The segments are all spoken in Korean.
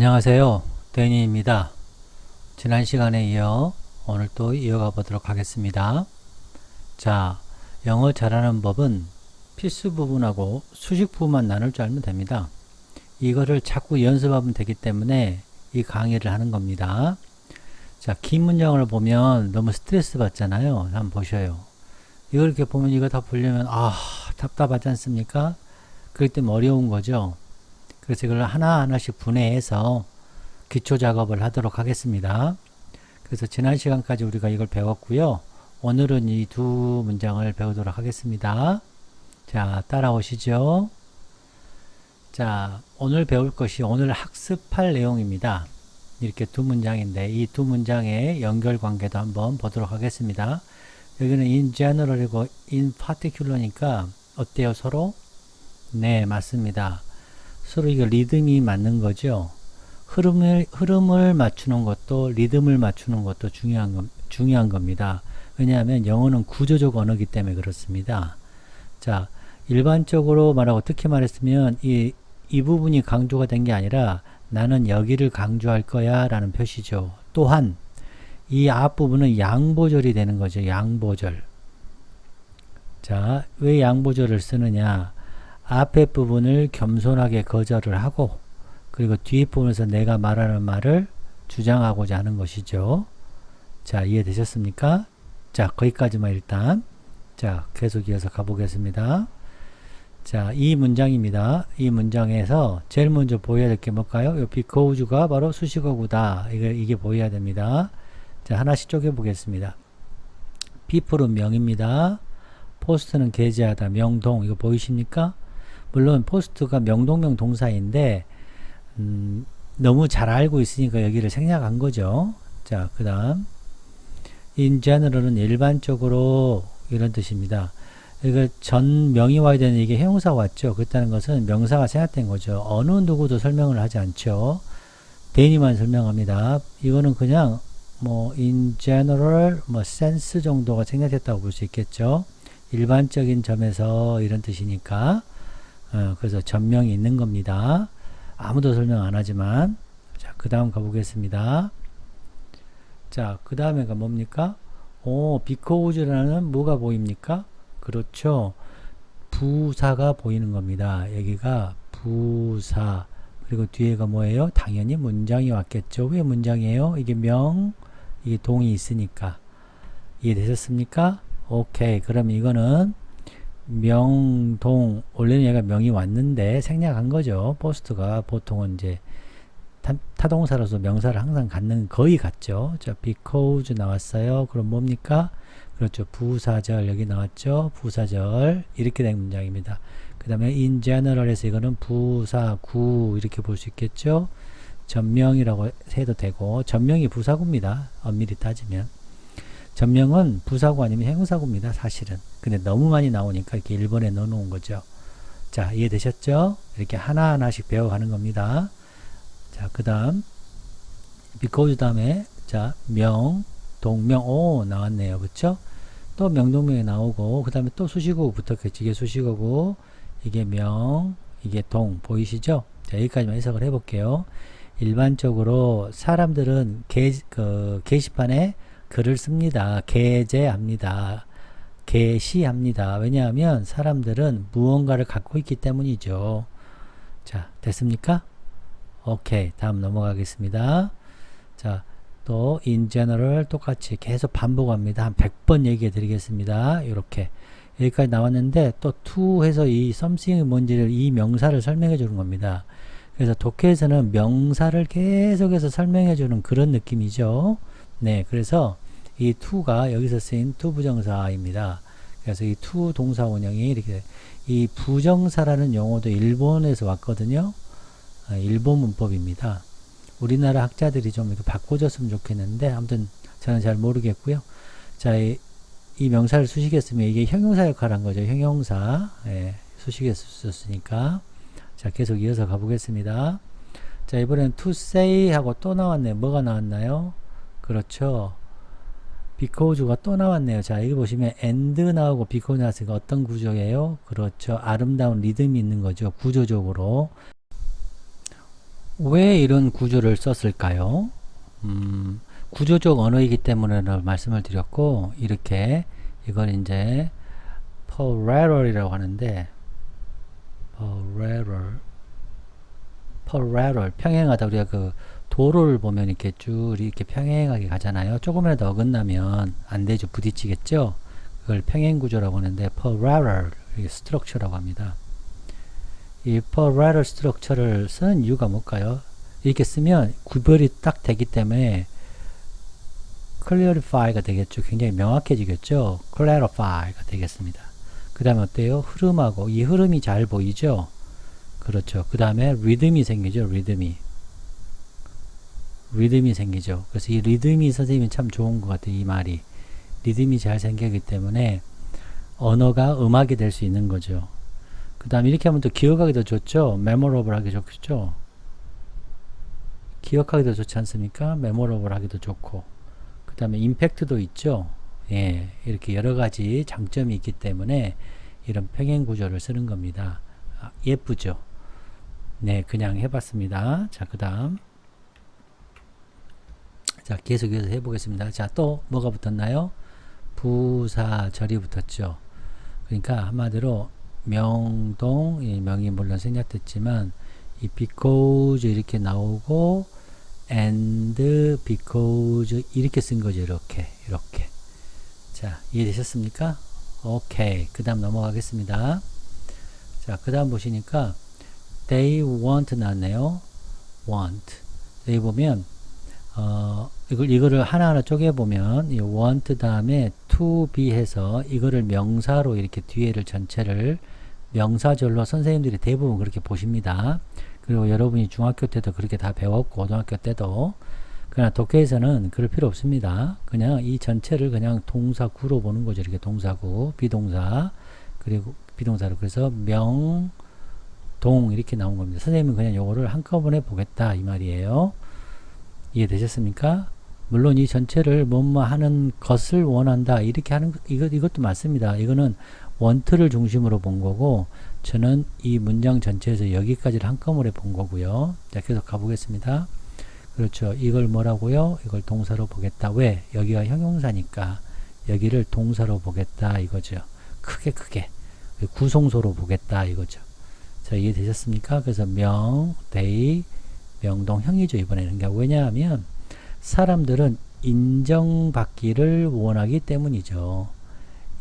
안녕하세요. 데니입니다. 지난 시간에 이어 오늘 또 이어가 보도록 하겠습니다. 자, 영어 잘하는 법은 필수 부분하고 수식 부분만 나눌 줄 알면 됩니다. 이거를 자꾸 연습하면 되기 때문에 이 강의를 하는 겁니다. 자, 긴 문장을 보면 너무 스트레스 받잖아요. 한번 보셔요. 이걸 이렇게 보면 이거 다 보려면 아, 답답하지 않습니까? 그럴 때 어려운 거죠. 그래서 이걸 하나하나씩 분해해서 기초 작업을 하도록 하겠습니다. 그래서 지난 시간까지 우리가 이걸 배웠고요. 오늘은 이 두 문장을 배우도록 하겠습니다. 자, 따라오시죠. 자, 오늘 배울 것이 오늘 학습할 내용입니다. 이렇게 두 문장인데 이 두 문장의 연결 관계도 한번 보도록 하겠습니다. 여기는 in general이고 in particular니까 어때요 서로? 네, 맞습니다. 서로 이거 리듬이 맞는 거죠. 흐름을 흐름을 맞추는 것도 리듬을 맞추는 것도 중요한 거, 중요한 겁니다. 왜냐하면 영어는 구조적 언어기 때문에 그렇습니다. 자, 일반적으로 말하고 특히 말했으면 이, 이 부분이 강조가 된 게 아니라 나는 여기를 강조할 거야 라는 표시죠. 또한 이 앞부분은 양보절이 되는 거죠. 양보절. 자, 왜 양보절을 쓰느냐? 앞에 부분을 겸손하게 거절을 하고 그리고 뒤에 부분에서 내가 말하는 말을 주장하고자 하는 것이죠. 자, 이해되셨습니까? 자, 거기까지만 일단 자, 계속 이어서 가보겠습니다. 자, 이 문장입니다. 이 문장에서 제일 먼저 보여야 될 게 뭘까요? 이 비커우즈가 바로 수식어구다. 이게, 이게 보여야 됩니다. 자, 하나씩 쪼개보겠습니다. people은 명입니다. 포스트는 게재하다, 명동. 이거 보이십니까? 물론 포스트가 명동명 동사인데 음, 너무 잘 알고 있으니까 여기를 생략한 거죠. 자, 그 다음 in general은 일반적으로 이런 뜻입니다. 이거 전명이 와야 되는 이게 형용사가 왔죠. 그렇다는 것은 명사가 생략된 거죠. 어느 누구도 설명을 하지 않죠. 대니만 설명합니다. 이거는 그냥 뭐 in general 뭐 sense 정도가 생략됐다고 볼 수 있겠죠. 일반적인 점에서 이런 뜻이니까 어, 그래서 전명이 있는 겁니다. 아무도 설명 안 하지만 자, 그 다음 가보겠습니다. 자, 그 다음에가 뭡니까? 오, 비코우즈라는 뭐가 보입니까? 그렇죠. 부사가 보이는 겁니다. 여기가 부사. 그리고 뒤에가 뭐예요? 당연히 문장이 왔겠죠. 왜 문장이에요? 이게 명, 이게 동이 있으니까. 이해되셨습니까? 오케이. 그럼 이거는 명동 원래는 얘가 명이 왔는데 생략한 거죠. 포스트가 보통은 이제 타, 동사로서 명사를 항상 갖는 거의 같죠. 자, because 나왔어요. 그럼 뭡니까? 그렇죠. 부사절 여기 나왔죠. 부사절 이렇게 된 문장입니다. 그 다음에 in general에서 이거는 부사, 구 이렇게 볼 수 있겠죠. 전명이라고 해도 되고 전명이 부사구입니다. 엄밀히 따지면. 전명은 부사구 아니면 행사구입니다. 사실은. 근데 너무 많이 나오니까 이렇게 1번에 넣어 놓은 거죠. 자, 이해되셨죠? 이렇게 하나하나씩 배워가는 겁니다. 자, 그 다음 because 다음에 자, 명, 동명, 오 나왔네요. 그쵸? 또 명동명이 나오고 그 다음에 또 수식어구 붙었겠지. 이게 수식어고 이게 명, 이게 동 보이시죠? 자, 여기까지만 해석을 해볼게요. 일반적으로 사람들은 게, 그 게시판에 글을 씁니다. 게재합니다. 게시합니다. 왜냐하면 사람들은 무언가를 갖고 있기 때문이죠. 자, 됐습니까? 오케이. 다음 넘어가겠습니다. 자, 또 in general 똑같이 계속 반복합니다. 한 100번 얘기해 드리겠습니다. 이렇게. 여기까지 나왔는데 또 to 해서 이 something이 뭔지를 이 명사를 설명해 주는 겁니다. 그래서 독해에서는 명사를 계속해서 설명해 주는 그런 느낌이죠. 네, 그래서 이 to가 여기서 쓰인 to 부정사입니다. 그래서 이 to 동사 원형이 이렇게 이 부정사라는 용어도 일본에서 왔거든요. 아, 일본 문법입니다. 우리나라 학자들이 좀 이렇게 바꿔줬으면 좋겠는데 아무튼 저는 잘 모르겠고요. 자, 이, 이 명사를 수식했으면 이게 형용사 역할을 한 거죠. 형용사. 예, 수식했었으니까. 자, 계속 이어서 가보겠습니다. 자, 이번엔 to say 하고 또 나왔네요. 뭐가 나왔나요? 그렇죠. Because가 또 나왔네요. 자, 여기 보시면 and 나오고 because 나왔으니까 어떤 구조예요? 그렇죠. 아름다운 리듬이 있는 거죠. 구조적으로. 왜 이런 구조를 썼을까요? 음, 구조적 언어이기 때문에 말씀을 드렸고 이렇게 이걸 이제 parallel이라고 하는데 parallel parallel 평행하다 우리가 그 도로를 보면 이렇게 쭉 이렇게 평행하게 가잖아요. 조금이라도 어긋나면 안 되죠. 부딪히겠죠. 그걸 평행 구조라고 하는데 parallel 스트럭처라고 합니다. 이 parallel 스트럭처를 쓰는 이유가 뭘까요? 이렇게 쓰면 구별이 딱 되기 때문에 clarify가 되겠죠. 굉장히 명확해지겠죠. clarify가 되겠습니다. 그 다음에 어때요? 흐름하고 이 흐름이 잘 보이죠? 그렇죠. 그 다음에 리듬이 생기죠. 리듬이. 리듬이 생기죠. 그래서 이 리듬이 선생님이 참 좋은 것 같아요. 이 말이. 리듬이 잘 생기기 때문에 언어가 음악이 될 수 있는 거죠. 그 다음에 이렇게 하면 또 기억하기 도 좋죠. 메모러블 하기 좋겠죠. 기억하기도 좋지 않습니까? 메모러블 하기도 좋고. 그 다음에 임팩트도 있죠. 예, 이렇게 여러 가지 장점이 있기 때문에 이런 평행 구조를 쓰는 겁니다. 아, 예쁘죠? 네, 그냥 해봤습니다. 자, 그 다음. 자, 계속해서 해보겠습니다. 자, 또 뭐가 붙었나요? 부사절이 붙었죠. 그러니까 한마디로 명동, 이 명이 물론 생략됐지만 이 because 이렇게 나오고 and because 이렇게 쓴 거죠. 이렇게 이렇게 자 이해되셨습니까? 오케이 그 다음 넘어가겠습니다. 자 그 다음 보시니까 they want 나왔네요. want 여기 보면 어 이걸 이거를 하나하나 쪼개 보면 이 want 다음에 to be 해서 이거를 명사로 이렇게 뒤에를 전체를 명사절로 선생님들이 대부분 그렇게 보십니다. 그리고 여러분이 중학교 때도 그렇게 다 배웠고 고등학교 때도 그러나 독해에서는 그럴 필요 없습니다. 그냥 이 전체를 그냥 동사구로 보는 거죠. 이렇게 동사구, 비동사 그리고 비동사로 그래서 명, 동 이렇게 나온 겁니다. 선생님은 그냥 요거를 한꺼번에 보겠다 이 말이에요. 이해되셨습니까? 물론 이 전체를 뭐뭐 하는 것을 원한다 이렇게 하는 이것 이것도 맞습니다. 이거는 원트를 중심으로 본 거고 저는 이 문장 전체에서 여기까지를 한꺼번에 본 거고요. 자, 계속 가보겠습니다. 그렇죠. 이걸 뭐라고요? 이걸 동사로 보겠다. 왜? 여기가 형용사니까 여기를 동사로 보겠다 이거죠. 크게 크게 구성소로 보겠다 이거죠. 자, 이해되셨습니까? 그래서 명, 데이, 명동형이죠. 이번에는. 그러니까 왜냐하면 사람들은 인정받기를 원하기 때문이죠.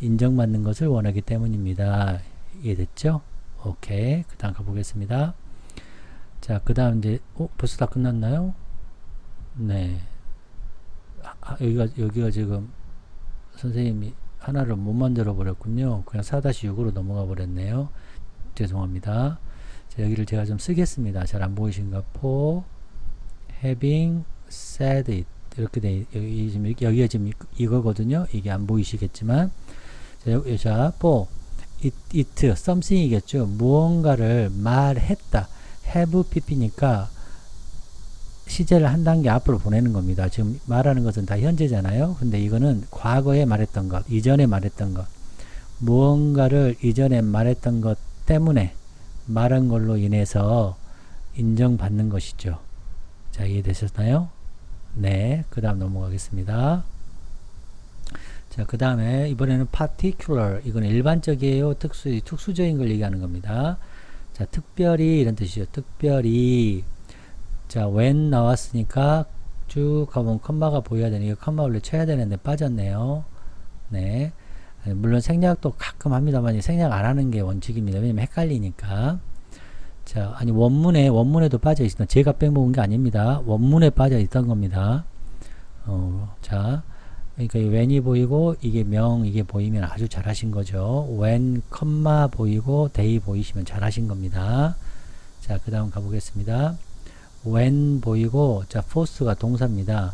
인정받는 것을 원하기 때문입니다. 이해됐죠? 오케이. 그 다음 가보겠습니다. 자, 그 다음 이제, 어, 벌써 다 끝났나요? 네. 아, 여기가, 여기가 지금 선생님이 하나를 못 만들어 버렸군요. 그냥 4-6으로 넘어가 버렸네요. 죄송합니다. 자, 여기를 제가 좀 쓰겠습니다. 잘 안 보이신가? 포, having said it. 이렇게 돼, 여기 지금, 여기가 지금 이거거든요. 이게 안 보이시겠지만. 자, 자, for, it, it, something이겠죠. 무언가를 말했다. have pp니까 시제를 한 단계 앞으로 보내는 겁니다. 지금 말하는 것은 다 현재잖아요. 근데 이거는 과거에 말했던 것, 이전에 말했던 것, 무언가를 이전에 말했던 것 때문에 말한 걸로 인해서 인정받는 것이죠. 자, 이해되셨나요? 네, 그 다음 넘어가겠습니다. 자, 그 다음에 이번에는 particular. 이건 일반적이에요. 특수, 특수적인 걸 얘기하는 겁니다. 자, 특별히 이런 뜻이죠. 특별히. 자, when 나왔으니까 쭉 가보면 컴마가 보여야 되니까 컴마 원래 쳐야 되는데 빠졌네요. 네. 물론 생략도 가끔 합니다만 생략 안 하는 게 원칙입니다. 왜냐면 헷갈리니까. 자, 아니 원문에 원문에도 빠져 있습니다. 제가 빼먹은 게 아닙니다. 원문에 빠져 있던 겁니다. 어, 자, 그러니까 when이 보이고 이게 명 이게 보이면 아주 잘하신 거죠. when 컴마 보이고 day 보이시면 잘하신 겁니다. 자, 그다음 가보겠습니다. when 보이고 자 force가 동사입니다.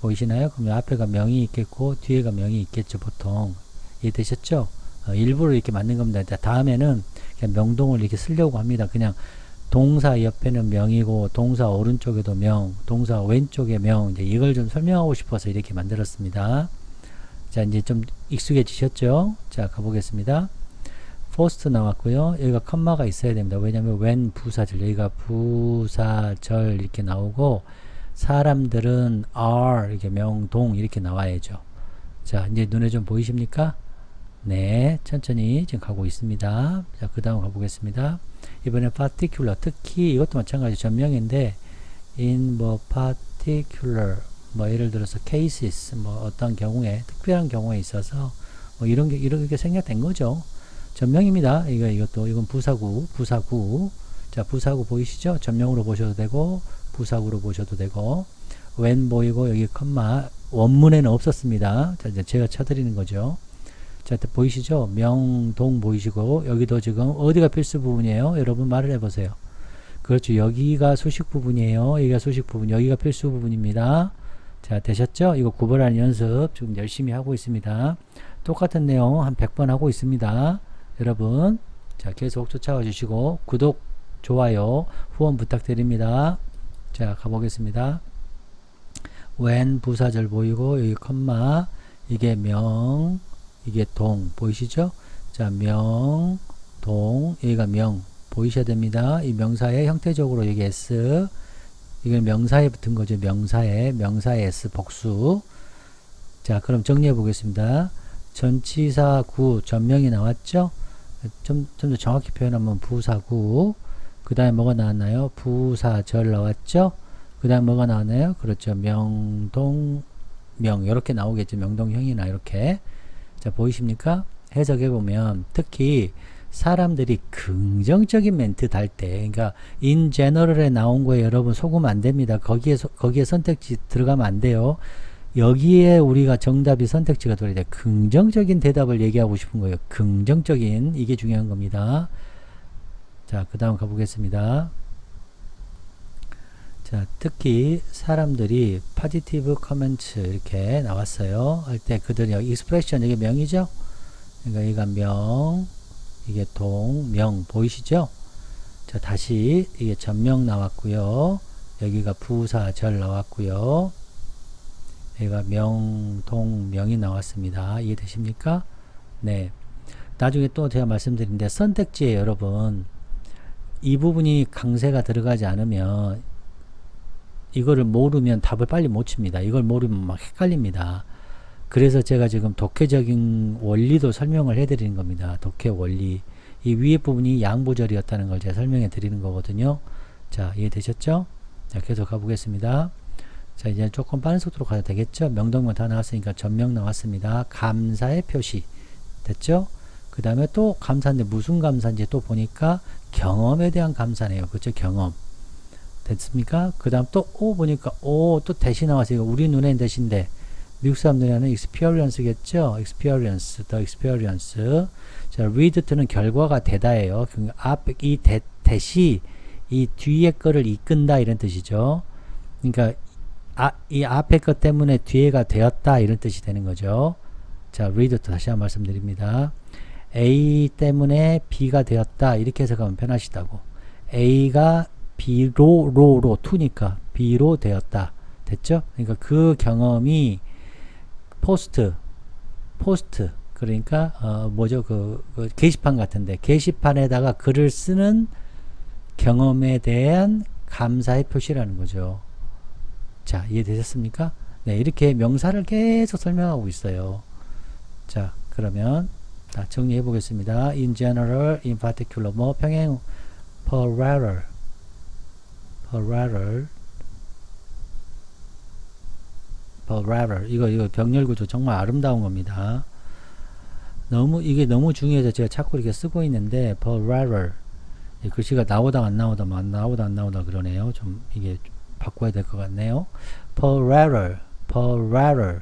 보이시나요? 그럼 앞에가 명이 있겠고 뒤에가 명이 있겠죠 보통 이해되셨죠? 어, 일부러 이렇게 만든 겁니다. 다음에는 그냥 명동을 이렇게 쓰려고 합니다. 그냥 동사 옆에는 명이고 동사 오른쪽에도 명, 동사 왼쪽에 명 이제 이걸 좀 설명하고 싶어서 이렇게 만들었습니다. 자 이제 좀 익숙해지셨죠? 자 가보겠습니다. 포스트 나왔고요. 여기가 컴마가 있어야 됩니다. 왜냐하면 when 부사절 여기가 부사절 이렇게 나오고 사람들은 are 이렇게 명동 이렇게 나와야죠. 자 이제 눈에 좀 보이십니까? 네 천천히 지금 가고 있습니다. 자 그 다음 가보겠습니다. 이번에 particular 특히 이것도 마찬가지 전명인데 in 뭐 particular 뭐 예를 들어서 cases 뭐 어떤 경우에 특별한 경우에 있어서 뭐 이런 게 이렇게 생략된 거죠. 전명입니다. 이거 이것도 이건 부사구 부사구 자 부사구 보이시죠? 전명으로 보셔도 되고 부사구로 보셔도 되고 when 보이고 여기 컴마 원문에는 없었습니다. 자 이제 제가 쳐드리는 거죠. 자 보이시죠? 명동 보이시고 여기도 지금 어디가 필수 부분이에요? 여러분 말을 해보세요. 그렇죠. 여기가 수식 부분이에요. 여기가 수식 부분, 여기가 필수 부분입니다. 자, 되셨죠? 이거 구별하는 연습 지금 열심히 하고 있습니다. 똑같은 내용 한 100번 하고 있습니다. 여러분, 자, 계속 쫓아와 주시고, 구독, 좋아요, 후원 부탁드립니다. 자, 가보겠습니다. when 부사절 보이고, 여기 컴마, 이게 명, 이게 동, 보이시죠? 자, 명, 동, 여기가 명, 보이셔야 됩니다. 이 명사의 형태적으로 여기 s, 이건 명사에 붙은 거죠. 명사에, 명사의 s 복수. 자, 그럼 정리해 보겠습니다. 전치사 구 전명이 나왔죠? 좀, 좀 더 정확히 표현하면 부사구. 그 다음에 뭐가 나왔나요? 부사절 나왔죠? 그 다음에 뭐가 나왔나요? 그렇죠. 명동, 명. 이렇게 나오겠죠. 명동형이나 이렇게. 자, 보이십니까? 해석해 보면 특히 사람들이 긍정적인 멘트 달 때, 그러니까 in general에 나온 거에 여러분 속으면 안 됩니다. 거기에 소- 거기에 선택지 들어가면 안 돼요. 여기에 우리가 정답이 선택지가 들어야 돼. 긍정적인 대답을 얘기하고 싶은 거예요. 긍정적인 이게 중요한 겁니다. 자, 그다음 가보겠습니다. 자, 특히 사람들이 positive comments 이렇게 나왔어요. 할 때 그들이 expression 이게 명이죠. 그러니까 여기가 명, 이게 동, 명 보이시죠? 자, 다시 이게 전명 나왔고요. 여기가 부사절 나왔고요. 여기가 명, 동, 명이 나왔습니다. 이해되십니까? 네. 나중에 또 제가 말씀드린데 선택지에 여러분 이 부분이 강세가 들어가지 않으면 이거를 모르면 답을 빨리 못 칩니다. 이걸 모르면 막 헷갈립니다. 그래서 제가 지금 독해적인 원리도 설명을 해드리는 겁니다. 독해 원리. 이 위에 부분이 양보절이었다는 걸 제가 설명해 드리는 거거든요. 자, 이해되셨죠? 자, 계속 가보겠습니다. 자, 이제 조금 빠른 속도로 가도 되겠죠? 명동명 다 나왔으니까 전명 나왔습니다. 감사의 표시. 됐죠? 그 다음에 또 감사인데 무슨 감사인지 또 보니까 경험에 대한 감사네요. 그렇죠? 경험. 됐습니까? 그 다음 또오 보니까 오또 대시 나왔어요. 우리 눈엔 대신데 미국 사람들에는 experience겠죠? experience, the experience. 자, read to는 결과가 되다예요. 그 앞, 이 대, 대시, 이 뒤에 거를 이끈다 이런 뜻이죠. 그러니까 아, 이 앞에 것 때문에 뒤에가 되었다 이런 뜻이 되는 거죠. 자, read to 다시 한 번 말씀드립니다. A 때문에 B가 되었다 이렇게 해석하면 편하시다고. A가 B로 로로 B니까 B로 되었다. 됐죠? 그러니까 그 경험이 포스트 포스트 그러니까 어 뭐죠 그, 그 게시판 같은데 게시판에다가 글을 쓰는 경험에 대한 감사의 표시라는 거죠. 자 이해되셨습니까? 네 이렇게 명사를 계속 설명하고 있어요. 자 그러면 다 정리해 보겠습니다. In general, in particular, 뭐 평행 parallel, parallel, parallel 이거 이거 병렬 구조 정말 아름다운 겁니다. 너무 이게 너무 중요해서 제가 자꾸 이렇게 쓰고 있는데 parallel 이 글씨가 나오다 안 나오다 안 나오다 안 나오다 그러네요. 좀 이게 바꿔야 될 것 같네요. parallel, parallel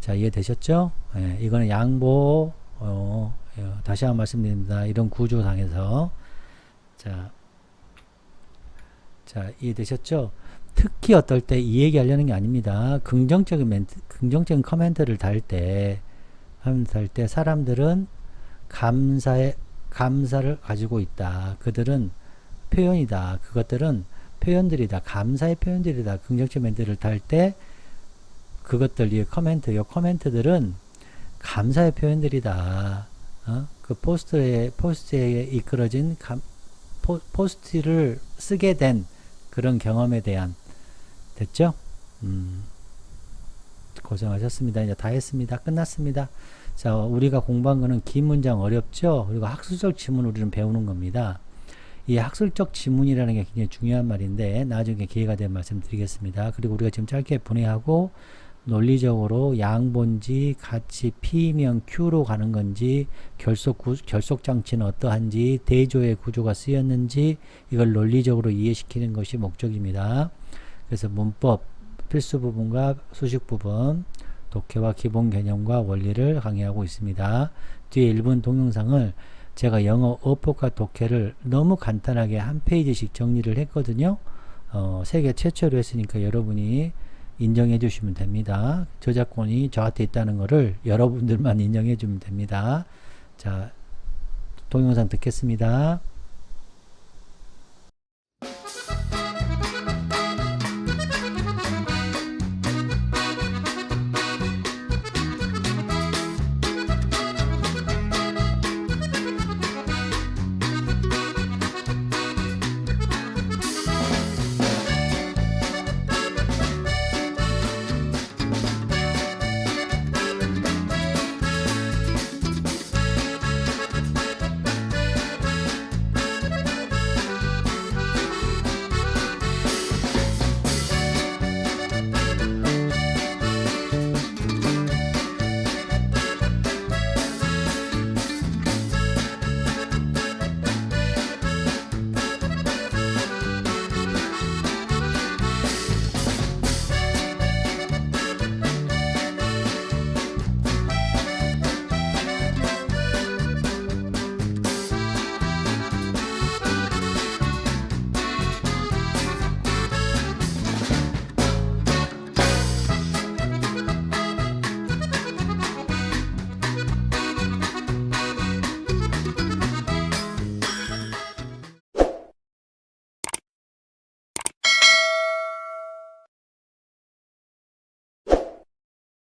자 이해되셨죠? 예, 이거는 양보 어, 예, 다시 한번 말씀드립니다. 이런 구조상에서 자, 자 이해되셨죠? 특히 어떨 때 이 얘기하려는 게 아닙니다. 긍정적인 멘트, 긍정적인 커멘트를 달 때, 할때 사람들은 감사의 감사를 가지고 있다. 그들은 표현이다. 그것들은 표현들이다. 감사의 표현들이다. 긍정적 멘트를 달 때 그것들 이 커멘트, 이 커멘트들은 감사의 표현들이다. 어? 그 포스트에 포스트에 이끌어진 감, 포, 포스트를 쓰게 된 그런 경험에 대한 됐죠? 음, 고생하셨습니다. 이제 다 했습니다. 끝났습니다. 자, 우리가 공부한 거는 긴 문장 어렵죠? 그리고 학술적 지문 우리는 배우는 겁니다. 이 학술적 지문이라는 게 굉장히 중요한 말인데 나중에 기회가 되면 말씀드리겠습니다. 그리고 우리가 지금 짧게 분해하고 논리적으로 양본지 같이 P면 Q로 가는 건지 결속 구, 결속 장치는 어떠한지 대조의 구조가 쓰였는지 이걸 논리적으로 이해시키는 것이 목적입니다. 그래서 문법 필수 부분과 수식 부분 독해와 기본 개념과 원리를 강의하고 있습니다. 뒤에 1분 동영상을 제가 영어 어법과 독해를 너무 간단하게 한 페이지씩 정리를 했거든요. 어, 세계 최초로 했으니까 여러분이 인정해 주시면 됩니다. 저작권이 저한테 있다는 것을 여러분들만 인정해 주면 됩니다. 자, 동영상 듣겠습니다.